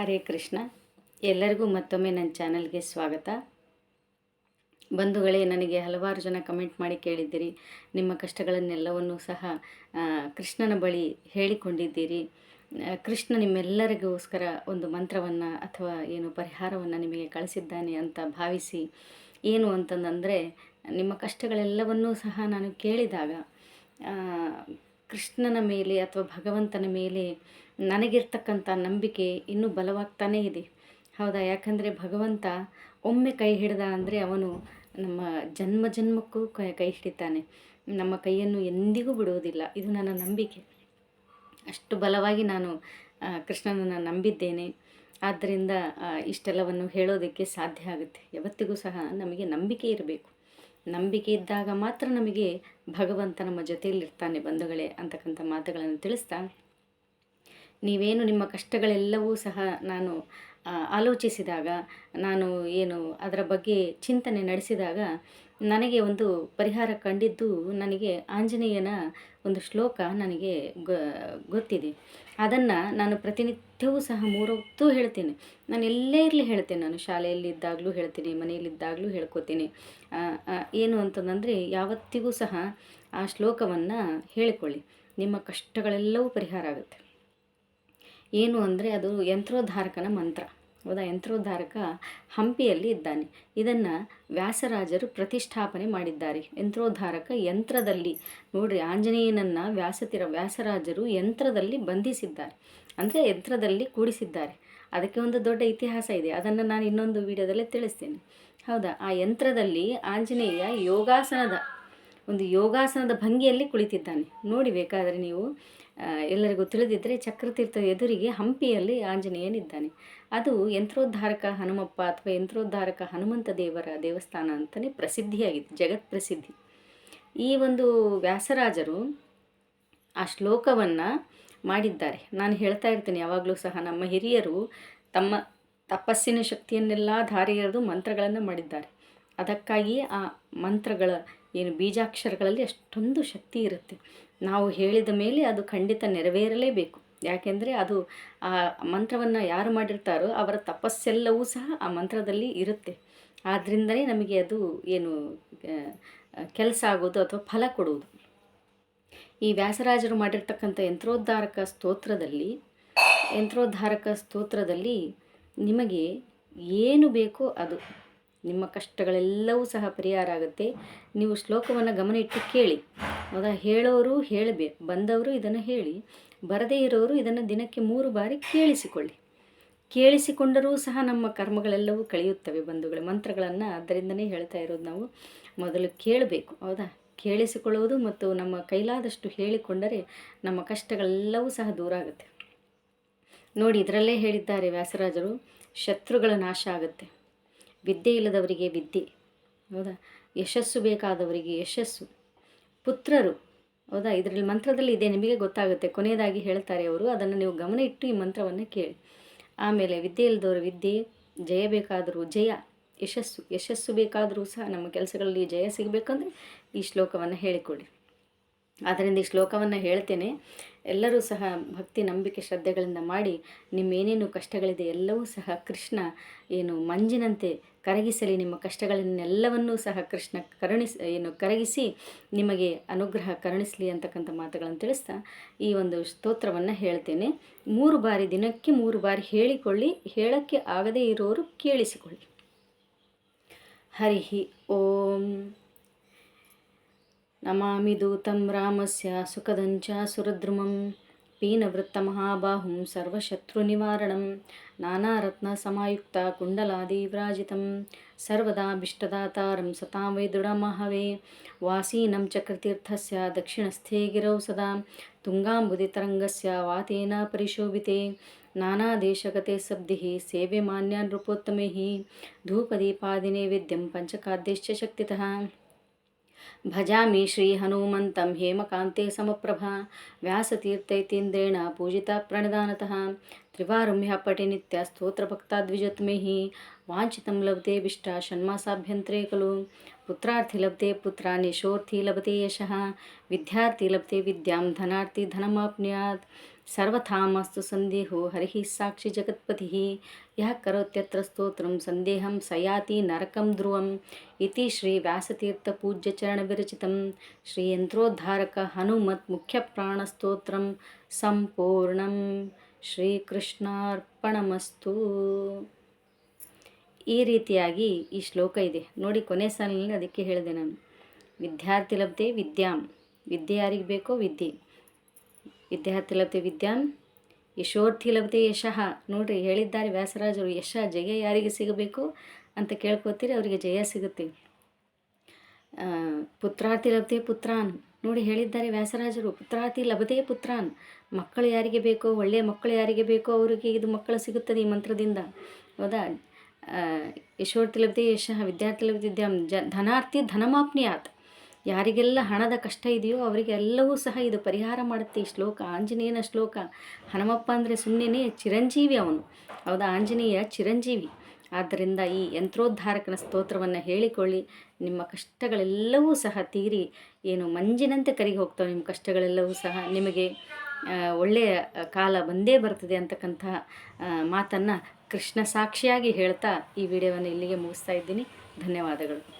ಹರೇ ಕೃಷ್ಣ. ಎಲ್ಲರಿಗೂ ಮತ್ತೊಮ್ಮೆ ನನ್ನ ಚಾನಲ್ಗೆ ಸ್ವಾಗತ. ಬಂಧುಗಳೇ, ನನಗೆ ಹಲವಾರು ಜನ ಕಮೆಂಟ್ ಮಾಡಿ ಕೇಳಿದ್ದೀರಿ. ನಿಮ್ಮ ಕಷ್ಟಗಳನ್ನೆಲ್ಲವನ್ನೂ ಸಹ ಕೃಷ್ಣನ ಬಳಿ ಹೇಳಿಕೊಂಡಿದ್ದೀರಿ. ಕೃಷ್ಣ ನಿಮ್ಮೆಲ್ಲರಿಗೋಸ್ಕರ ಒಂದು ಮಂತ್ರವನ್ನು ಅಥವಾ ಏನು ಪರಿಹಾರವನ್ನು ನಿಮಗೆ ಕಳಿಸಿದ್ದಾನೆ ಅಂತ ಭಾವಿಸಿ, ಏನು ಅಂತಂದರೆ, ನಿಮ್ಮ ಕಷ್ಟಗಳೆಲ್ಲವನ್ನೂ ಸಹ ನಾನು ಕೇಳಿದಾಗ ಕೃಷ್ಣನ ಮೇಲೆ ಅಥವಾ ಭಗವಂತನ ಮೇಲೆ ನನಗಿರ್ತಕ್ಕಂಥ ನಂಬಿಕೆ ಇನ್ನೂ ಬಲವಾಗ್ತಾನೇ ಇದೆ. ಹೌದಾ? ಯಾಕಂದರೆ ಭಗವಂತ ಒಮ್ಮೆ ಕೈ ಹಿಡ್ದ ಅಂದರೆ ಅವನು ನಮ್ಮ ಜನ್ಮ ಜನ್ಮಕ್ಕೂ ಕೈ ಹಿಡಿತಾನೆ. ನಮ್ಮ ಕೈಯನ್ನು ಎಂದಿಗೂ ಬಿಡುವುದಿಲ್ಲ. ಇದು ನನ್ನ ನಂಬಿಕೆ. ಅಷ್ಟು ಬಲವಾಗಿ ನಾನು ಕೃಷ್ಣನನ್ನು ನಂಬಿದ್ದೇನೆ. ಆದ್ದರಿಂದ ಇಷ್ಟೆಲ್ಲವನ್ನು ಹೇಳೋದಕ್ಕೆ ಸಾಧ್ಯ ಆಗುತ್ತೆ. ಯಾವತ್ತಿಗೂ ಸಹ ನಮಗೆ ನಂಬಿಕೆ ಇರಬೇಕು. ನಂಬಿಕೆ ಇದ್ದಾಗ ಮಾತ್ರ ನಮಗೆ ಭಗವಂತ ನಮ್ಮ ಜೊತೆಯಲ್ಲಿರ್ತಾನೆ, ಬಂಧುಗಳೇ ಅಂತಕ್ಕಂಥ ಮಾತುಗಳನ್ನು ತಿಳಿಸ್ತಾ, ನೀವೇನು ನಿಮ್ಮ ಕಷ್ಟಗಳೆಲ್ಲವೂ ಸಹ ನಾನು ಆಲೋಚಿಸಿದಾಗ, ನಾನು ಏನು ಅದರ ಬಗ್ಗೆ ಚಿಂತನೆ ನಡೆಸಿದಾಗ ನನಗೆ ಒಂದು ಪರಿಹಾರ ಕಂಡಿದ್ದು ನನಗೆ ಆಂಜನೇಯನ ಒಂದು ಶ್ಲೋಕ ನನಗೆ ಗೊತ್ತಿದೆ. ಅದನ್ನು ನಾನು ಪ್ರತಿನಿತ್ಯವೂ ಸಹ ಮೂರೊತ್ತು ಹೇಳ್ತೀನಿ. ನಾನು ಎಲ್ಲೇ ಇರಲಿ ಹೇಳ್ತೇನೆ. ನಾನು ಶಾಲೆಯಲ್ಲಿದ್ದಾಗಲೂ ಹೇಳ್ತೀನಿ, ಮನೆಯಲ್ಲಿದ್ದಾಗಲೂ ಹೇಳ್ಕೊತೀನಿ. ಏನು ಅಂತಂದರೆ ಯಾವತ್ತಿಗೂ ಸಹ ಆ ಶ್ಲೋಕವನ್ನು ಹೇಳಿಕೊಳ್ಳಿ. ನಿಮ್ಮ ಕಷ್ಟಗಳೆಲ್ಲವೂ ಪರಿಹಾರ ಆಗುತ್ತೆ. ಏನು ಅಂದರೆ ಅದು ಯಂತ್ರೋದ್ಧಾರಕನ ಮಂತ್ರ. ಹೌದಾ ಯಂತ್ರೋದ್ಧಾರಕ ಹಂಪಿಯಲ್ಲಿ ಇದ್ದಾನೆ. ಇದನ್ನು ವ್ಯಾಸರಾಜರು ಪ್ರತಿಷ್ಠಾಪನೆ ಮಾಡಿದ್ದಾರೆ. ಯಂತ್ರೋದ್ಧಾರಕ ಯಂತ್ರದಲ್ಲಿ ನೋಡ್ರಿ, ಆಂಜನೇಯನನ್ನು ವ್ಯಾಸತಿರ, ವ್ಯಾಸರಾಜರು ಯಂತ್ರದಲ್ಲಿ ಬಂಧಿಸಿದ್ದಾರೆ. ಅಂದರೆ ಯಂತ್ರದಲ್ಲಿ ಕೂಡಿಸಿದ್ದಾರೆ. ಅದಕ್ಕೆ ಒಂದು ದೊಡ್ಡ ಇತಿಹಾಸ ಇದೆ. ಅದನ್ನು ನಾನು ಇನ್ನೊಂದು ವಿಡಿಯೋದಲ್ಲೇ ತಿಳಿಸ್ತೇನೆ. ಹೌದಾ? ಆ ಯಂತ್ರದಲ್ಲಿ ಆಂಜನೇಯ ಯೋಗಾಸನದ, ಒಂದು ಯೋಗಾಸನದ ಭಂಗಿಯಲ್ಲಿ ಕುಳಿತಿದ್ದಾನೆ. ನೋಡಿ ಬೇಕಾದರೆ ನೀವು ಎಲ್ಲರಿಗೂ ತಿಳಿದಿದ್ದರೆ ಚಕ್ರತೀರ್ಥ ಎದುರಿಗೆ ಹಂಪಿಯಲ್ಲಿ ಆಂಜನೇಯನಿದ್ದಾನೆ. ಅದು ಯಂತ್ರೋದ್ಧಾರಕ ಹನುಮಪ್ಪ ಅಥವಾ ಯಂತ್ರೋದ್ಧಾರಕ ಹನುಮಂತ ದೇವರ ದೇವಸ್ಥಾನ ಅಂತಲೇ ಪ್ರಸಿದ್ಧಿಯಾಗಿದೆ, ಜಗತ್ ಪ್ರಸಿದ್ಧಿ. ಈ ಒಂದು ವ್ಯಾಸರಾಜರು ಆ ಶ್ಲೋಕವನ್ನು ಮಾಡಿದ್ದಾರೆ. ನಾನು ಹೇಳ್ತಾ ಇರ್ತೀನಿ, ಯಾವಾಗಲೂ ಸಹ ನಮ್ಮ ಹಿರಿಯರು ತಮ್ಮ ತಪಸ್ಸಿನ ಶಕ್ತಿಯನ್ನೆಲ್ಲ ಧಾರೆ ಎರೆದು ಮಂತ್ರಗಳನ್ನು ಮಾಡಿದ್ದಾರೆ. ಅದಕ್ಕಾಗಿ ಆ ಮಂತ್ರಗಳ ಏನು ಬೀಜಾಕ್ಷರಗಳಲ್ಲಿ ಅಷ್ಟೊಂದು ಶಕ್ತಿ ಇರುತ್ತೆ. ನಾವು ಹೇಳಿದ ಮೇಲೆ ಅದು ಖಂಡಿತ ನೆರವೇರಲೇಬೇಕು. ಯಾಕೆಂದರೆ ಅದು ಆ ಮಂತ್ರವನ್ನು ಯಾರು ಮಾಡಿರ್ತಾರೋ ಅವರ ತಪಸ್ಸೆಲ್ಲವೂ ಸಹ ಆ ಮಂತ್ರದಲ್ಲಿ ಇರುತ್ತೆ. ಆದ್ದರಿಂದಲೇ ನಮಗೆ ಅದು ಏನು ಕೆಲಸ ಆಗೋದು ಅಥವಾ ಫಲ ಕೊಡುವುದು. ಈ ವ್ಯಾಸರಾಜರು ಮಾಡಿರ್ತಕ್ಕಂಥ ಯಂತ್ರೋದ್ಧಾರಕ ಸ್ತೋತ್ರದಲ್ಲಿ ಯಂತ್ರೋದ್ಧಾರಕ ಸ್ತೋತ್ರದಲ್ಲಿ ನಿಮಗೆ ಏನು ಬೇಕೋ ಅದು. ನಿಮ್ಮ ಕಷ್ಟಗಳೆಲ್ಲವೂ ಸಹ ಪರಿಹಾರ ಆಗುತ್ತೆ. ನೀವು ಶ್ಲೋಕವನ್ನು ಗಮನ ಇಟ್ಟು ಕೇಳಿ. ಹೌದಾ ಹೇಳೋರು ಹೇಳಬೇಕು ಬಂದವರು ಇದನ್ನು ಹೇಳಿ, ಬರದೇ ಇರೋರು ಇದನ್ನು ದಿನಕ್ಕೆ ಮೂರು ಬಾರಿ ಕೇಳಿಸಿಕೊಳ್ಳಿ. ಕೇಳಿಸಿಕೊಂಡರೂ ಸಹ ನಮ್ಮ ಕರ್ಮಗಳೆಲ್ಲವೂ ಕಳೆಯುತ್ತವೆ ಬಂಧುಗಳೇ. ಮಂತ್ರಗಳನ್ನು ಅದರಿಂದನೇ ಹೇಳ್ತಾ ಇರೋದು ನಾವು. ಮೊದಲು ಕೇಳಬೇಕು, ಹೌದಾ? ಕೇಳಿಸಿಕೊಳ್ಳುವುದು ಮತ್ತು ನಮ್ಮ ಕೈಲಾದಷ್ಟು ಹೇಳಿಕೊಂಡರೆ ನಮ್ಮ ಕಷ್ಟಗಳೆಲ್ಲವೂ ಸಹ ದೂರ ಆಗುತ್ತೆ. ನೋಡಿ, ಇದರಲ್ಲೇ ಹೇಳಿದ್ದಾರೆ ವ್ಯಾಸರಾಜರು, ಶತ್ರುಗಳ ನಾಶ ಆಗುತ್ತೆ. ವಿದ್ಯೆ ಇಲ್ಲದವರಿಗೆ ವಿದ್ಯೆ. ಹೌದಾ? ಯಶಸ್ಸು ಬೇಕಾದವರಿಗೆ ಯಶಸ್ಸು. ಪುತ್ರರು. ಹೌದಾ? ಇದರಲ್ಲಿ ಮಂತ್ರದಲ್ಲಿ ಇದೆ, ನಿಮಗೆ ಗೊತ್ತಾಗುತ್ತೆ. ಕೊನೆಯದಾಗಿ ಹೇಳ್ತಾರೆ ಅವರು, ಅದನ್ನು ನೀವು ಗಮನ ಇಟ್ಟು ಈ ಮಂತ್ರವನ್ನು ಕೇಳಿ. ಆಮೇಲೆ, ವಿದ್ಯೆ ಇಲ್ಲದವರು ವಿದ್ಯೆ, ಜಯ ಬೇಕಾದರೂ ಜಯ, ಯಶಸ್ಸು. ಯಶಸ್ಸು ಬೇಕಾದರೂ ಸಹ ನಮ್ಮ ಕೆಲಸಗಳಲ್ಲಿ ಜಯ ಸಿಗಬೇಕಂದ್ರೆ ಈ ಶ್ಲೋಕವನ್ನು ಹೇಳಿಕೊಡಿ ಆದ್ದರಿಂದ ಈ ಶ್ಲೋಕವನ್ನು ಹೇಳ್ತೇನೆ. ಎಲ್ಲರೂ ಸಹ ಭಕ್ತಿ ನಂಬಿಕೆ ಶ್ರದ್ಧೆಗಳಿಂದ ಮಾಡಿ ನಿಮ್ಮೇನೇನು ಕಷ್ಟಗಳಿದೆ ಎಲ್ಲವೂ ಸಹ ಕೃಷ್ಣ ಏನು ಮಂಜಿನಂತೆ ಕರಗಿಸಲಿ. ನಿಮ್ಮ ಕಷ್ಟಗಳನ್ನೆಲ್ಲವನ್ನೂ ಸಹ ಕೃಷ್ಣ ಕರುಣಿಸ್ ಏನು ಕರಗಿಸಿ ನಿಮಗೆ ಅನುಗ್ರಹ ಕರುಣಿಸಲಿ ಅಂತಕ್ಕಂಥ ಮಾತುಗಳನ್ನು ತಿಳಿಸ್ತಾ ಈ ಒಂದು ಸ್ತೋತ್ರವನ್ನು ಹೇಳ್ತೇನೆ. ಮೂರು ಬಾರಿ ದಿನಕ್ಕೆ ಮೂರು ಬಾರಿ ಹೇಳಿಕೊಳ್ಳಿ, ಹೇಳಕ್ಕೆ ಆಗದೇ ಇರೋರು ಕೇಳಿಸಿಕೊಳ್ಳಿ. ಹರಿ ಓಂ. నమామి దూతం రామస్య సుఖదం చ సురద్రుమం. పీనవృత్తమహాబాహుం సర్వశత్రునివారణం. నానారత్నసమాయుక్త కుండలాదివ్రాజితం. సర్వదాభిష్టదాతారం సతాం వై దృఢమహవే వాసీనం చక్రతీర్థస్య దక్షిణస్థే గిరౌ సదా. తుంగాంబుదితరంగస్య వాతేన పరిశోభితే. నానాదేశగతే శబ్దిः సేవ్యమాన్యాన్ నృపోత్తమైः ధూపదీపాదినే విద్యం పంచకాద్యశ్చ శక్తితः. ಹನುಮಂತಂ ಹೇಮಕಾಂತೆ ಸಮಪ್ರಭಾ ವ್ಯಾಸತೀರ್ಥೈತೀಂದ್ರೇಣ ಪೂಜಿತ ಪ್ರಣದಾನತಃ ತ್ರಿವಾರಮ್ಯ ಪಟೆ ನಿತ್ಯ ಸ್ತೋತ್ರಭಕ್ತಾದ್ವಿಜತ್ಮೇಃ ವಾಂಛಿತಂ ಲಭತೆ ವಿಷ್ಟ ಷಣ್ಮಾಸಾಭ್ಯಂತರೆ ಖಲು ಪುತ್ರಾರ್ಥಿ ಲಭತೆ ಪುತ್ರಾಣಿ ಶೋರ್ಥಿ ಲಭತೆ ಯಶಃ ವಿದ್ಯಾರ್ಥಿ ಲಭತೆ ವಿದ್ಯಾಂ ಧನಾರ್ಥಿ ಧನಮಾಪ್ನುಯಾತ್ ಸರ್ವಥಾಮಸ್ತು ಸಂದೇಹೋ ಹರಿಹಿ ಸಾಕ್ಷಿ ಜಗತ್ಪತಿ. ಯಃ ಕರೋತ್ಯತ್ರ ಸ್ತೋತ್ರಂ ಸಂದೇಹಂ ಸಯಾತಿ ನರಕಂ ಧ್ರುವಂ. ಇತಿ ಶ್ರೀ ವ್ಯಾಸತೀರ್ಥ ಪೂಜ್ಯ ಚರಣ ವಿರಚಿತಂ. ಶ್ರೀ ಯಂತ್ರೋದ್ಧಾರಕ ಹನುಮತ್ ಮುಖ್ಯ ಪ್ರಾಣಸ್ತೋತ್ರಂ ಸಂಪೂರ್ಣಂ ಶ್ರೀಕೃಷ್ಣಾರ್ಪಣಮಸ್ತು. ಈ ರೀತಿಯಾಗಿ ಈ ಶ್ಲೋಕ ಇದೆ. ನೋಡಿ ಕೊನೆ ಸಾಲಿನಲ್ಲಿ ಅದಕ್ಕೆ ಹೇಳಿದೆ ನಾನು. ವಿದ್ಯಾರ್ಥಿ ಲಬ್ಧೆ ವಿದ್ಯಾಂ. ವಿದ್ಯೆ ಯಾರಿಗೆ ಬೇಕೋ ವಿದ್ಯೆ. ವಿದ್ಯಾರ್ಥಿ ಲಭ್ಯತೆ ವಿದ್ಯಾನ್ ಯಶೋರ್ಥಿ ಲಭ್ಯತೆ ಯಶಃ. ನೋಡ್ರಿ, ಹೇಳಿದ್ದಾರೆ ವ್ಯಾಸರಾಜರು, ಯಶ ಜಯ ಯಾರಿಗೆ ಸಿಗಬೇಕು ಅಂತ ಕೇಳ್ಕೋತೀರಿ, ಅವರಿಗೆ ಜಯ ಸಿಗುತ್ತೆ. ಪುತ್ರಾರ್ಥಿ ಲಭ್ಯತೆ ಪುತ್ರಾನ್. ನೋಡಿ, ಹೇಳಿದ್ದಾರೆ ವ್ಯಾಸರಾಜರು ಪುತ್ರಾರ್ಥಿ ಲಭತೆ ಪುತ್ರಾನ್. ಮಕ್ಕಳು ಯಾರಿಗೆ ಬೇಕೋ, ಒಳ್ಳೆಯ ಮಕ್ಕಳು ಯಾರಿಗೆ ಬೇಕೋ ಅವರಿಗೆ ಇದು ಮಕ್ಕಳು ಸಿಗುತ್ತದೆ ಈ ಮಂತ್ರದಿಂದ. ಹೌದಾ? ಯಶೋರ್ಥಿ ಲಭ್ಯತೆ ಯಶಃ ವಿದ್ಯಾರ್ಥಿ ಲಭ್ಯತೆ ವಿದ್ಯಾಂ ಜ, ಧನಾರ್ಥಿ ಧನಮಾಪ್ನಿಯಾತ್. ಯಾರಿಗೆಲ್ಲ ಹಣದ ಕಷ್ಟ ಇದೆಯೋ ಅವರಿಗೆಲ್ಲವೂ ಸಹ ಇದು ಪರಿಹಾರ ಮಾಡುತ್ತೆ. ಈ ಶ್ಲೋಕ ಆಂಜನೇಯನ ಶ್ಲೋಕ. ಹನುಮಪ್ಪ ಅಂದರೆ ಸುಮ್ಮನೆ ಚಿರಂಜೀವಿ ಅವನು. ಹೌದಾ ಆಂಜನೇಯ? ಚಿರಂಜೀವಿ. ಆದ್ದರಿಂದ ಈ ಯಂತ್ರೋದ್ಧಾರಕನ ಸ್ತೋತ್ರವನ್ನು ಹೇಳಿಕೊಳ್ಳಿ. ನಿಮ್ಮ ಕಷ್ಟಗಳೆಲ್ಲವೂ ಸಹ ತೀರಿ. ಏನು ಮಂಜಿನಂತೆ ಕರಿಗೆ ಹೋಗ್ತವೆ ನಿಮ್ಮ ಕಷ್ಟಗಳೆಲ್ಲವೂ ಸಹ. ನಿಮಗೆ ಒಳ್ಳೆಯ ಕಾಲ ಬಂದೇ ಬರ್ತದೆ ಅಂತಕ್ಕಂತಹ ಮಾತನ್ನು ಕೃಷ್ಣ ಸಾಕ್ಷಿಯಾಗಿ ಹೇಳ್ತಾ ಈ ವಿಡಿಯೋವನ್ನು ಇಲ್ಲಿಗೆ ಮುಗಿಸ್ತಾ ಇದ್ದೀನಿ. ಧನ್ಯವಾದಗಳು.